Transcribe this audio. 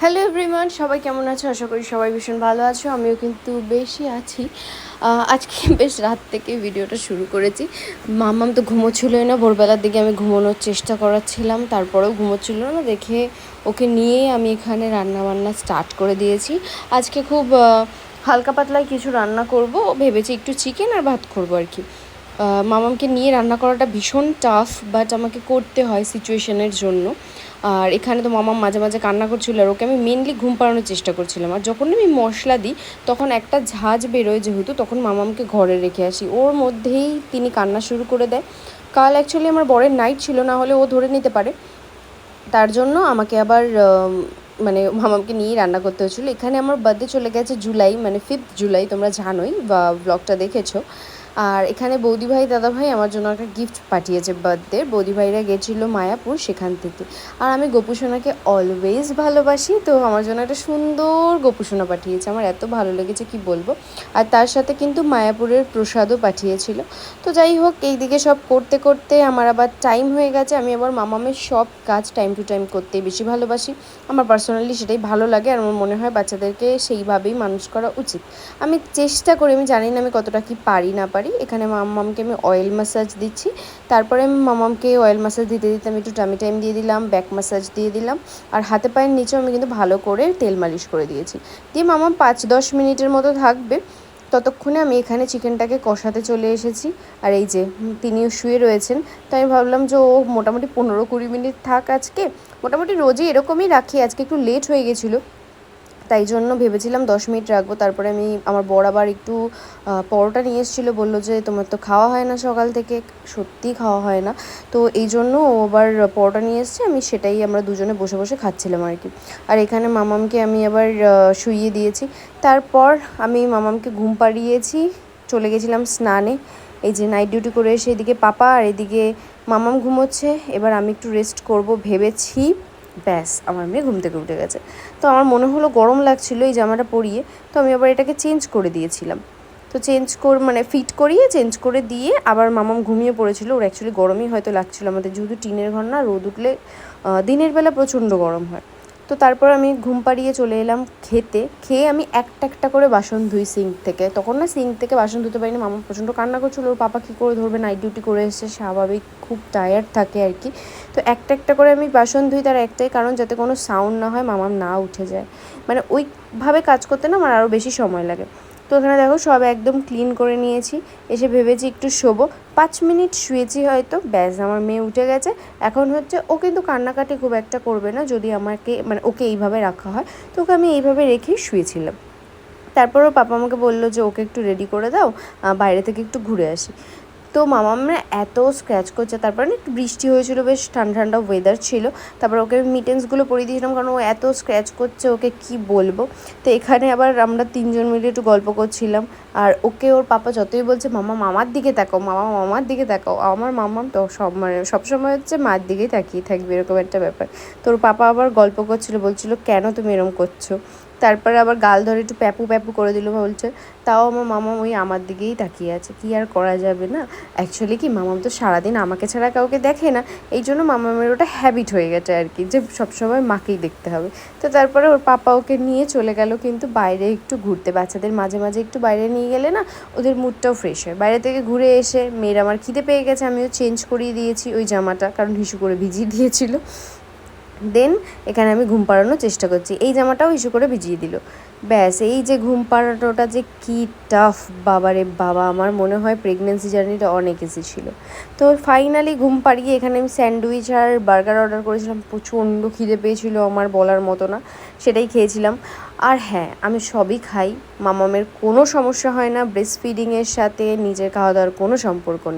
Hello everyone সবাই কেমন আছো? আশা করি সবাই ভীষণ ভালো আছো। আমিও কিন্তু বেশি আছি। আজকে বেশ রাত থেকে ভিডিওটা শুরু করেছি। মামাম তো ঘুমোচ্ছিলই না। ভোরবেলার দিকে আমি ঘুমানোর চেষ্টা করাচ্ছিলাম। তারপরেও ঘুমোচ্ছিল না। দেখে ওকে নিয়ে আমি এখানে রান্না বান্না স্টার্ট করে দিয়েছি। আজকে খুব হালকা পাতলায় কিছু রান্না করব। ভেবেছি একটু চিকেন আর ভাত করব আর কি। মামামকে নিয়ে রান্না করাটা ভীষণ টাফ বাট আমাকে করতে হয় সিচুয়েশনের জন্য। আর এখানে তো মামা মাঝে মাঝে কান্না করছিল আর ওকে আমি মেনলি ঘুম পাড়ানোর চেষ্টা করছিলাম। আর যখন আমি মশলা দিই, তখন একটা ঝাঁজ বেরোয় যেহেতু, তখন মামামকে ঘরে রেখে আসি। ওর মধ্যেই তিনি কান্না শুরু করে দেয়। কাল অ্যাকচুয়ালি আমার বরের নাইট ছিল, না হলে ও ধরে নিতে পারে। তার জন্য আমাকে আবার মানে মামামকে নিয়েই রান্না করতে হচ্ছিল এখানে আমার বার্থডে চলে গেছে জুলাই মানে ফিফথ জুলাই, তোমরা জানোই বা ব্লগটা দেখেছ। আর এখানে বৌদি ভাই দাদা ভাই আমার জন্য একটা গিফট পাঠিয়েছে বার্থডে বৌদি ভাইরা গেছিল মায়াপুর সেখান থেকে। আর আমি গোপুসোনাকে অলওয়েজ ভালোবাসি, তো আমার জন্য একটা সুন্দর গোপুসোনা পাঠিয়েছে। আমার এত ভালো লেগেছে কি বলব? আর তার সাথে কিন্তু মায়াপুরের প্রসাদও পাঠিয়েছিল। তো যাই হোক, এইদিকে সব করতে করতে আমার আবার টাইম হয়ে গেছে। আমি আবার মামামের সব কাজ টাইম টু টাইম করতে বেশি ভালোবাসি। আমার পার্সোনালি সেটাই ভালো লাগে আর আমার মনে হয় বাচ্চাদেরকে সেইভাবেই মানুষ করা উচিত। আমি চেষ্টা করি, আমি জানি না আমি কতটা কি পারি, না পারি। এখানে মামামকে আমি অয়েল ম্যাসাজ দিচ্ছি। তারপরে আমি মামামকে অয়েল ম্যাসাজ দিতে দিতে আমি একটু টামি টাইম দিয়ে দিলাম ব্যাক ম্যাসাজ দিয়ে দিলাম। আর হাতে পায়ের নিচেও আমি কিন্তু ভালো করে তেল মালিশ করে দিয়েছি। দিয়ে মামাম পাঁচ দশ মিনিটের মতো থাকবে। ততক্ষণে আমি এখানে চিকেনটাকে কষাতে চলে এসেছি। আর এই যে তিনিও শুয়ে রয়েছেন। তো আমি ভাবলাম যে, ও মোটামুটি পনেরো কুড়ি মিনিট থাক আজকে। মোটামুটি রোজই এরকমই রাখি। আজকে একটু লেট হয়ে গেছিল। তাই জন্য ভেবেছিলাম দশ মিনিট রাখব। তারপরে আমি আমার বর আবার একটু পরোটা নিয়ে এসেছিল, বলল যে তোমার তো খাওয়া হয় না সকাল থেকে। সত্যিই খাওয়া হয় না। তো এই জন্য ও আবার পরোটা নিয়ে এসছে, আমি সেটাই আমরা দুজনে বসে বসে খাচ্ছিলাম আর কি। আর এখানে মামামকে আমি আবার শুইয়ে দিয়েছি। তারপর আমি মামামকে ঘুম পাড়িয়েছি, চলে গেছিলাম স্নানে। এই যে নাইট ডিউটি করে এসে এদিকে পাপা আর এদিকে মামাম ঘুমোচ্ছে। এবার আমি একটু রেস্ট করব, ভেবেছি ব্যাস, আমার মেয়ে ঘুম থেকে উঠে গেছে। তো আমার মনে হলো গরম লাগছিল এই জামাটা পরিয়ে, তো আমি আবার এটাকে চেঞ্জ করে দিয়েছিলাম। তো চেঞ্জ কর মানে ফিট করিয়ে চেঞ্জ করে দিয়ে আবার মামাম ঘুমিয়ে পড়েছিল। ওর অ্যাকচুয়ালি গরমই হয়তো লাগছিল আমাদের, যেহেতু টিনের ঘর না, রোদ উঠলে দিনের বেলা প্রচণ্ড গরম হয়। তো তারপর আমি ঘুম পাড়িয়ে চলে এলাম খেতে। খেয়ে আমি একটা একটা করে বাসন ধুই সিঙ্ক থেকে। তখন না সিঙ্ক থেকে বাসন ধুতে পারিনি, মামা প্রচণ্ড কান্না করছিল। ওর পাপা কী করে ধরবে? নাইট ডিউটি করে এসেছে, স্বাভাবিক খুব টায়ার্ড থাকে আর কি। তো একটা একটা করে আমি বাসন ধুই তার একটাই কারণ, যাতে কোনো সাউন্ড না হয় মামাম না উঠে যায়। মানে ওইভাবে কাজ করতে না আমার আরও বেশি সময় লাগে। তো এখানে দেখো সব একদম ক্লিন করে নিয়েছি। এসে ভেবেছি একটু শোবো। পাঁচ মিনিট শুয়েছি হয়তো, ব্যাস আমার মেয়ে উঠে গেছে। এখন হচ্ছে ও কিন্তু কান্নাকাটি খুব একটা করবে না, যদি আমাকে মানে ওকে এইভাবে রাখা হয়। তো ওকে আমি এইভাবে রেখেই শুয়েছিলাম। তারপর ওর পাপা আমাকে বলল যে, ওকে একটু রেডি করে দাও বাইরে থেকে একটু ঘুরে আসি। তো মামা আমরা এত স্ক্র্যাচ করছে, তারপর একটু বৃষ্টি হয়েছিল, বেশ ঠান্ডা ঠান্ডা ওয়েদার ছিল। তারপর ওকে মিটেন্সগুলো পরিয়ে দিয়েছিলাম, কারণ ও এত স্ক্র্যাচ করছে, ওকে কি বলব? তো এখানে আবার আমরা তিনজন মিলে একটু গল্প করছিলাম। আর ওকে ওর পাপা যতই বলছে, মামা, মামার দিকে তাকাও, মামা, মামার দিকে তাকাও। আমার মামাম তো সব মানে সবসময় হচ্ছে মার দিকেই তাকিয়ে থাকবে, এরকম একটা ব্যাপার। তোর পাপা আবার গল্প করছিল, বলছিল, কেন তুমি এরকম করছ? তারপরে আবার গাল ধরে একটু প্যাপু প্যাপু করে দিল, বলছে, তাও আমার মামা ওই আমার দিকেই তাকিয়ে আছে, কি আর করা যাবে না? অ্যাকচুয়ালি কি মামাম তো সারাদিন আমাকে ছাড়া কাউকে দেখে না, এই জন্য মামামের ওটা হ্যাবিট হয়ে গেছে আর কি, যে সবসময় মাকেই দেখতে হবে। তো তারপরে ওর পাপা ওকে নিয়ে চলে গেল, কিন্তু বাইরে একটু ঘুরতে, বাচ্চাদের মাঝে মাঝে একটু বাইরে নিয়ে গেলে না ওদের মুডটাও ফ্রেশ হয়। বাইরে থেকে ঘুরে এসে মেয়েরা আমার খিদে পেয়ে গেছে, আমিও চেঞ্জ করিয়ে দিয়েছি ওই জামাটা, কারণ হিসু করে ভিজিয়ে দিয়েছিল। দেন এখানে আমি ঘুম পাড়ানোর চেষ্টা করছি। এই জামাটাও ইস্যু করে ভিজিয়ে দিল। ব্যাস, এই যে ঘুম পাড়ানোটা যে কী টাফ বাবারে বাবা, আমার মনে হয় প্রেগনেন্সি জার্নিটা অনেক ইজি ছিল। তো ফাইনালি ঘুম পাড়িয়ে এখানে আমি স্যান্ডউইচ আর বার্গার অর্ডার করেছিলাম, প্রচণ্ড খিদে পেয়েছিল আমার বলার মতো না, সেটাই খেয়েছিলাম। আর হ্যাঁ আমি সবই খাই, মামামের কোনো সমস্যা হয় না ব্রেস্ট ফিডিংয়ের সাথে, নিজের খাওয়া দাওয়ার কোনো সম্পর্ক নেই।